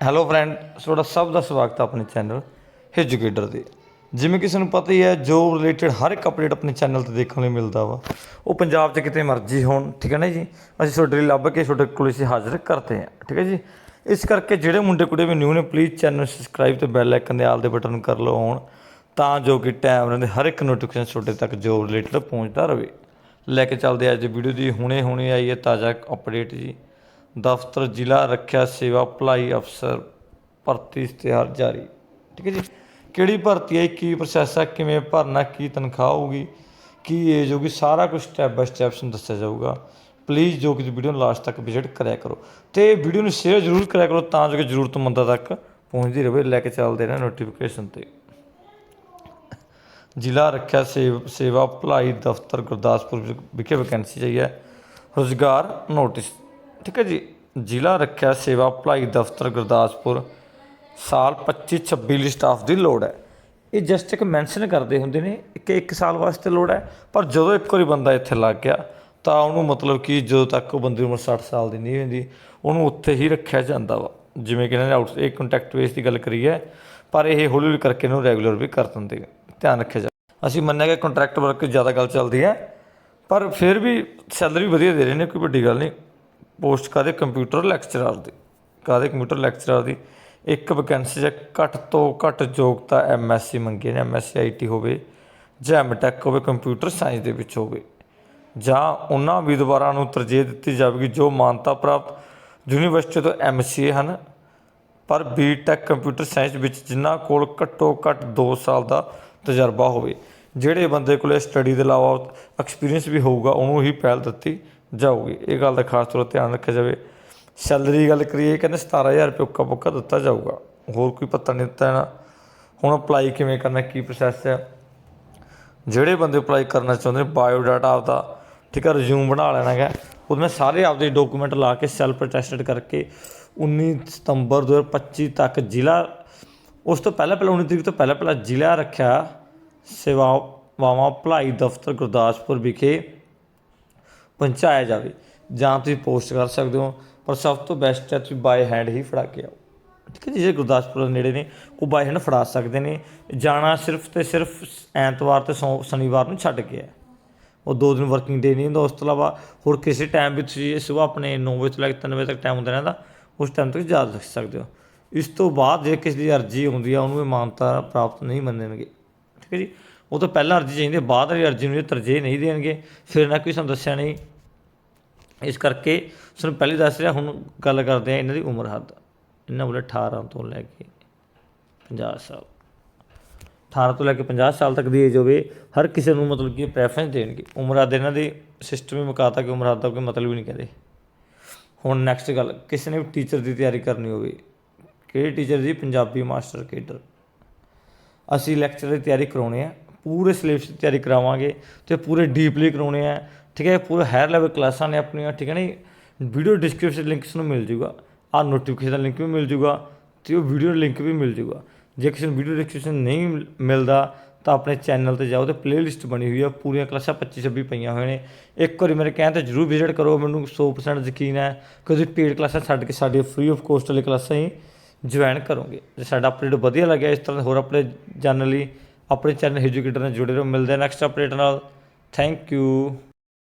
Hello friend ਤੁਹਾਡਾ ਸਭ ਦਾ ਸਵਾਗਤ ਹੈ ਆਪਣੇ ਚੈਨਲ ਐਜੂਕੇਟਰ ਦੇ ਜਿਵੇਂ ਕਿ ਸਾਨੂੰ ਪਤਾ ਹੀ ਹੈ ਜੋਬ ਰਿਲੇਟਡ ਹਰ ਇੱਕ ਅਪਡੇਟ ਆਪਣੇ ਚੈਨਲ ਤੇ ਦੇਖਣ ਲਈ ਮਿਲਦਾ ਵਾ, ਉਹ ਪੰਜਾਬ 'ਚ ਕਿਤੇ ਮਰਜ਼ੀ ਹੋਣ, ਠੀਕ ਹੈ ਨਾ ਜੀ? ਅਸੀਂ ਤੁਹਾਡੇ ਲਈ ਲੱਭ ਕੇ ਤੁਹਾਡੇ ਕੋਲ ਅਸੀਂ ਹਾਜ਼ਰ ਕਰਦੇ ਹਾਂ, ਠੀਕ ਹੈ ਜੀ? ਇਸ ਕਰਕੇ ਜਿਹੜੇ ਮੁੰਡੇ ਕੁੜੇ ਵੀ ਨਿਊ ਨੇ ਪਲੀਜ਼ ਚੈਨਲ ਸਬਸਕ੍ਰਾਈਬ ਤੇ ਬੈਲ ਆਈਕਨ ਦੇ ਆਲ ਦੇ ਬਟਨ ਨੂੰ ਕਰ ਲਓ ਔਨ ਤਾਂ ਜੋ ਕਿ ਟਾਈਮ ਰਹਿੰਦੇ ਹਰ ਇੱਕ ਨੋਟੀਫਿਕੇਸ਼ਨ ਤੁਹਾਡੇ ਤੱਕ ਜੋਬ ਰਿਲੇਟਡ ਪਹੁੰਚਦਾ ਰਹੇ। ਲੈ ਕੇ ਚੱਲਦੇ ਅੱਜ ਵੀਡੀਓ ਦੀ ਹੁਣੇ ਹੁਣੇ ਆਈ ਹੈ ਤਾਜ਼ਾ ਅਪਡੇਟ ਜੀ। ਦਫ਼ਤਰ, ਜ਼ਿਲ੍ਹਾ ਰੱਖਿਆ ਸੇਵਾ ਭਲਾਈ ਅਫਸਰ ਭਰਤੀ ਇਸ਼ਤਿਹਾਰ ਜਾਰੀ। ਠੀਕ ਹੈ ਜੀ। ਕਿਹੜੀ ਭਰਤੀ ਹੈ, ਕੀ ਪ੍ਰੋਸੈਸ ਹੈ ਕਿਵੇਂ ਭਰਨਾ, ਕੀ ਤਨਖਾਹ ਹੋਊਗੀ, ਕੀ ਏਜ ਹੋਊਗੀ, ਸਾਰਾ ਕੁਝ ਸਟੈਪ ਬਾਈ ਸਟੈਪ ਤੁਹਾਨੂੰ ਦੱਸਿਆ ਜਾਊਗਾ। ਪਲੀਜ਼ ਜੋ ਕਿ ਵੀਡੀਓ ਨੂੰ ਲਾਸਟ ਤੱਕ ਵਿਜ਼ਿਟ ਕਰਿਆ ਕਰੋ। ਤੇ ਵੀਡੀਓ ਨੂੰ ਸ਼ੇਅਰ ਜ਼ਰੂਰ ਕਰਿਆ ਕਰੋ ਤਾਂ ਜੋ ਕਿ ਜ਼ਰੂਰਤਮੰਦਾਂ ਤੱਕ ਪਹੁੰਚਦੀ ਰਹੇ, ਲੈ ਕੇ ਚੱਲਦੇ ਰਹੇ ਨੋਟੀਫਿਕੇਸ਼ਨ ਤੇ। ਜ਼ਿਲ੍ਹਾ ਰੱਖਿਆ ਸੇਵ, ਸੇਵਾ ਭਲਾਈ ਦਫ਼ਤਰ ਗੁਰਦਾਸਪੁਰ ਵਿ- ਵਿਖੇ ਵੈਕੈਂਸੀ ਚਾਹੀ ਹੈ ਰੁਜ਼ਗਾਰ ਨੋਟਿਸ ਠੀਕ ਹੈ ਜੀ, ਜ਼ਿਲ੍ਹਾ ਰੱਖਿਆ ਸੇਵਾ ਭਲਾਈ ਦਫ਼ਤਰ ਗੁਰਦਾਸਪੁਰ, ਸਾਲ 25 26 ਲਈ ਸਟਾਫ ਦੀ ਲੋੜ ਹੈ। ਇਹ ਜਸਟ ਇੱਕ ਮੈਂਸ਼ਨ ਕਰਦੇ ਹੁੰਦੇ ਨੇ ਕਿ ਇੱਕ ਸਾਲ ਵਾਸਤੇ ਲੋੜ ਹੈ, ਪਰ ਜਦੋਂ ਇੱਕ ਵਾਰੀ ਬੰਦਾ ਇੱਥੇ ਲੱਗ ਗਿਆ, ਤਾਂ ਉਹਨੂੰ ਮਤਲਬ ਕਿ ਜਦੋਂ ਤੱਕ ਉਹ ਬੰਦੇ ਦੀ ਉਮਰ 60 ਸਾਲ ਦੀ ਨਹੀਂ ਹੁੰਦੀ, ਉਹਨੂੰ ਉੱਥੇ ਹੀ ਰੱਖਿਆ ਜਾਂਦਾ ਵਾ। ਜਿਵੇਂ ਕਿ ਇਹਨਾਂ ਨੇ ਆਊਟ ਇਹ ਕੰਟੈਕਟ ਬੇਸ ਦੀ ਗੱਲ ਕਰੀ ਹੈ, ਪਰ ਇਹ ਹੌਲੀ ਹੌਲੀ ਕਰਕੇ ਇਹਨੂੰ ਰੈਗੂਲਰ ਵੀ ਕਰ ਦਿੰਦੇ ਧਿਆਨ ਰੱਖਿਆ ਜਾ ਅਸੀਂ ਮੰਨਿਆ ਕਿ ਕੰਟਰੈਕਟ ਵਰਕ ਜ਼ਿਆਦਾ ਗੱਲ ਚੱਲਦੀ ਹੈ, ਪਰ ਫਿਰ ਵੀ ਸੈਲਰੀ ਵਧੀਆ ਦੇ ਰਹੇ ਨੇ, ਕੋਈ ਵੱਡੀ ਗੱਲ ਨਹੀਂ। ਪੋਸਟ ਕਾਦੇ ਕੰਪਿਊਟਰ ਲੈਕਚਰਰ ਦੀ। ਕਾਦੇ ਕੰਪਿਊਟਰ ਲੈਕਚਰਰ ਦੀ? ਇੱਕ ਵੈਕੈਂਸੀ 'ਚ ਘੱਟ ਤੋਂ ਘੱਟ ਯੋਗਤਾ ਐਮਐਸਸੀ ਮੰਗੀ ਨੇ ਐਮਐਸਸੀ ਆਈਟੀ ਹੋਵੇ ਜਾਂ ਐਮਟੈਕ ਹੋਵੇ, ਕੰਪਿਊਟਰ ਸਾਇੰਸ ਦੇ ਵਿੱਚ ਹੋਵੇ। ਜਾਂ ਉਹਨਾਂ ਉਮੀਦਵਾਰਾਂ ਨੂੰ ਤਰਜੀਹ ਦਿੱਤੀ ਜਾਵੇਗੀ ਜੋ ਮਾਨਤਾ ਪ੍ਰਾਪਤ ਯੂਨੀਵਰਸਿਟੀ ਤੋਂ ਐਮਸੀਏ ਹਨ। ਪਰ ਬੀਟੈਕ ਕੰਪਿਊਟਰ ਸਾਇੰਸ ਵਿੱਚ ਜਿਨ੍ਹਾਂ ਕੋਲ ਘੱਟੋ ਘੱਟ 2 ਸਾਲ ਦਾ ਤਜਰਬਾ ਹੋਵੇ, ਜਿਹੜੇ ਬੰਦੇ ਕੋਲੇ ਸਟੱਡੀ ਦੇ ਇਲਾਵਾ ਐਕਸਪੀਰੀਅੰਸ ਵੀ ਹੋਊਗਾ, ਉਹਨੂੰ ਹੀ ਪਹਿਲ ਦਿੱਤੀ ਜਾਊਗੀ। ਇਹ ਗੱਲ ਦਾ ਖਾਸ ਤੌਰ 'ਤੇ ਧਿਆਨ ਰੱਖਿਆ ਜਾਵੇ। ਸੈਲਰੀ ਗੱਲ ਕਰੀਏ, ਕਹਿੰਦੇ 17000 ਰੁਪਏ ਉੱਕਾ ਪੁੱਕਾ ਦਿੱਤਾ ਜਾਊਗਾ। ਹੋਰ ਕੋਈ ਪਤਾ ਨਹੀਂ ਦਿੱਤਾ ਨਾ ਹੁਣ ਅਪਲਾਈ ਕਿਵੇਂ ਕਰਨਾ, ਕੀ ਪ੍ਰੋਸੈਸ ਹੈ? ਜਿਹੜੇ ਬੰਦੇ ਅਪਲਾਈ ਕਰਨਾ ਚਾਹੁੰਦੇ ਨੇ ਬਾਇਓ ਡਾਟਾ ਆਪਦਾ, ਠੀਕ ਹੈ ਰਿਜ਼ਿਊਮ ਬਣਾ ਲੈਣਾ ਹੈ ਉਹਦੇ ਵਿੱਚ ਸਾਰੇ ਆਪਦੇ ਡਾਕੂਮੈਂਟ ਲਾ ਕੇ ਸੈਲਫ ਅਟੈਸਟਡ ਕਰਕੇ 19 ਸਤੰਬਰ 2025 ਤੱਕ ਜ਼ਿਲ੍ਹਾ, ਉਸ ਤੋਂ ਪਹਿਲਾਂ ਪਹਿਲਾਂ 19 ਤਰੀਕ ਤੋਂ ਪਹਿਲਾਂ ਪਹਿਲਾਂ ਜ਼ਿਲ੍ਹਾ ਰੱਖਿਆ। ਸੇਵਾਵਾਂ ਭਲਾਈ ਦਫ਼ਤਰ ਗੁਰਦਾਸਪੁਰ ਵਿਖੇ। ਪਹੁੰਚਾਇਆ ਜਾਵੇ, ਜਾਂ ਤੁਸੀਂ ਪੋਸਟ ਕਰ ਸਕਦੇ ਹੋ, ਪਰ ਸਭ ਤੋਂ ਬੈਸਟ ਹੈ ਤੁਸੀਂ ਬਾਏ ਹੈਂਡ ਹੀ ਫੜਾ ਕੇ ਆਓ। ਠੀਕ ਹੈ ਜੀ, ਜੇ ਗੁਰਦਾਸਪੁਰ ਦੇ ਨੇੜੇ ਨੇ, ਉਹ ਬਾਏ ਹੈਂਡ ਫੜਾ ਸਕਦੇ ਨੇ। ਜਾਣਾ ਸਿਰਫ ਤੇ ਸਿਰਫ ਐਤਵਾਰ ਤੇ ਸੋਮ ਸ਼ਨੀਵਾਰ ਨੂੰ ਛੱਡ ਕੇ ਹੈ ਉਹ ਦੋ ਦਿਨ ਵਰਕਿੰਗ ਡੇ ਨਹੀਂ ਹੁੰਦਾ, ਉਸ ਤੋਂ ਇਲਾਵਾ ਹੋਰ ਕਿਸੇ ਟਾਈਮ ਵੀ ਤੁਸੀਂ ਸਵੇਰ ਆਪਣੇ 9 ਵਜੇ ਤੋਂ ਲੈ ਕੇ 3 ਵਜੇ ਤੱਕ ਟਾਈਮ ਹੁੰਦਾ ਰਹਿੰਦਾ, ਉਸ ਟਾਈਮ ਤੱਕ ਜਾ ਰੱਖ ਸਕਦੇ ਹੋ। ਇਸ ਤੋਂ ਬਾਅਦ ਜੇ ਕਿਸੇ ਦੀ ਅਰਜ਼ੀ ਆਉਂਦੀ ਆ, ਉਹਨੂੰ ਇਹ ਮਾਨਤਾ ਪ੍ਰਾਪਤ ਨਹੀਂ ਮੰਨਣਗੇ। ਠੀਕ ਹੈ ਜੀ ਉਹ ਤੋਂ ਪਹਿਲਾਂ ਅਰਜ਼ੀ ਚਾਹੀਦੀ ਹੈ, ਬਾਅਦ ਵਾਲੀ ਅਰਜ਼ੀ ਨੂੰ ਇਹ ਤਰਜੀਹ ਨਹੀਂ ਦੇਣਗੇ ਫਿਰ ਨਾ ਕੋਈ ਸਾਨੂੰ ਦੱਸਿਆ ਨਹੀਂ। ਇਸ ਕਰਕੇ ਸਾਨੂੰ ਪਹਿਲੇ ਦੱਸ ਰਿਹਾ ਹੁਣ ਗੱਲ ਕਰਦੇ ਆ ਇਹਨਾਂ ਦੀ ਉਮਰ ਹੱਦ। ਇਹਨਾਂ ਕੋਲ 18 ਤੋਂ ਲੈ ਕੇ 50 ਸਾਲ। 18 ਤੋਂ ਲੈ ਕੇ 50 ਸਾਲ ਤੱਕ ਦੀ ਏਜ ਹੋਵੇ ਹਰ ਕਿਸੇ ਨੂੰ ਮਤਲਬ ਕਿ ਪ੍ਰੈਫਰੈਂਸ ਦੇਣਗੇ। ਉਮਰ ਹੱਦ ਇਹਨਾਂ ਦੇ ਸਿਸਟਮ ਹੀ ਮੁਕਾਤਾ ਕਿ ਉਮਰ ਹੱਦ ਦਾ ਕੋਈ ਮਤਲਬ ਹੀ ਨਹੀਂ ਕਹਿੰਦੇ। ਹੁਣ ਨੈਕਸਟ ਗੱਲ ਕਿਸੇ ਨੇ ਵੀ ਟੀਚਰ ਦੀ ਤਿਆਰੀ ਕਰਨੀ ਹੋਵੇ ਕਿਹੜੇ teacher ji Punjabi master cadre. ਅਸੀਂ ਲੈਕਚਰ ਦੀ ਤਿਆਰੀ ਕਰਾਉਣੇ ਆ। ਪੂਰੇ ਸਿਲੇਬਸ ਦੀ ਤਿਆਰੀ ਕਰਾਵਾਂਗੇ ਤੇ ਪੂਰੇ ਡੀਪਲੀ ਕਰਾਉਣੇ ਆ, ਠੀਕ ਹੈ? ਪੂਰੇ ਹਾਇਰ ਲੈਵਲ ਕਲਾਸਾਂ ਨੇ ਆਪਣੀਆਂ, ਠੀਕ ਹੈ ਨਾ ਵੀਡੀਓ ਡਿਸਕ੍ਰਿਪਸ਼ਨ ਲਿੰਕ ਨੂੰ ਮਿਲ ਜੂਗਾ ਆ ਨੋਟੀਫਿਕੇਸ਼ਨ ਦਾ ਲਿੰਕ ਵੀ ਮਿਲ ਜੂਗਾ ਤੇ ਉਹ ਵੀਡੀਓ ਲਿੰਕ ਵੀ ਮਿਲ ਜੂਗਾ। ਜੇ ਕਿਸੇ ਨੂੰ ਵੀਡੀਓ ਡਿਸਕ੍ਰਿਪਸ਼ਨ ਨਹੀਂ ਮਿਲ- ਮਿਲਦਾ ਤਾਂ ਆਪਣੇ ਚੈਨਲ ਤੇ ਜਾਓ ਤੇ ਪਲੇਲਿਸਟ ਬਣੀ ਹੋਈ ਆ, ਪੂਰੀਆਂ ਕਲਾਸਾਂ 25 26 ਪਈਆਂ ਹੋਏ ਨੇ। ਇੱਕ ਵਾਰੀ ਮੇਰੇ ਕਹਿਣ ਤੇ ਜਰੂਰ ਵਿਜ਼ਿਟ ਕਰੋ, ਮੈਨੂੰ 100% ਯਕੀਨ ਹੈ ਕਿ ਤੁਸੀਂ ਪੇਡ ਕਲਾਸਾਂ ਛੱਡ ਕੇ ਸਾਡੀ ਫ੍ਰੀ ਆਫ ਕੋਸਟ ਵਾਲੀ ਕਲਾਸਾਂ ਹੀ ਜੁਆਇਨ ਕਰੋਗੇ। ਜੇ ਸਾਡਾ ਅਪਡੇਟ ਵਧੀਆ ਲੱਗਿਆ, ਇਸ ਤਰ੍ਹਾਂ ਦੇ ਹੋਰ ਆਪਣੇ ਜਾਣਨ ਲਈ ਆਪਣੇ ਚੈਨਲ ਐਜੂਕੇਟਰ ਨਾਲ ਜੁੜੇ ਰਹੋ। ਮਿਲਦੇ ਨੈਕਸਟ ਅਪਡੇਟ ਨਾਲ। Thank you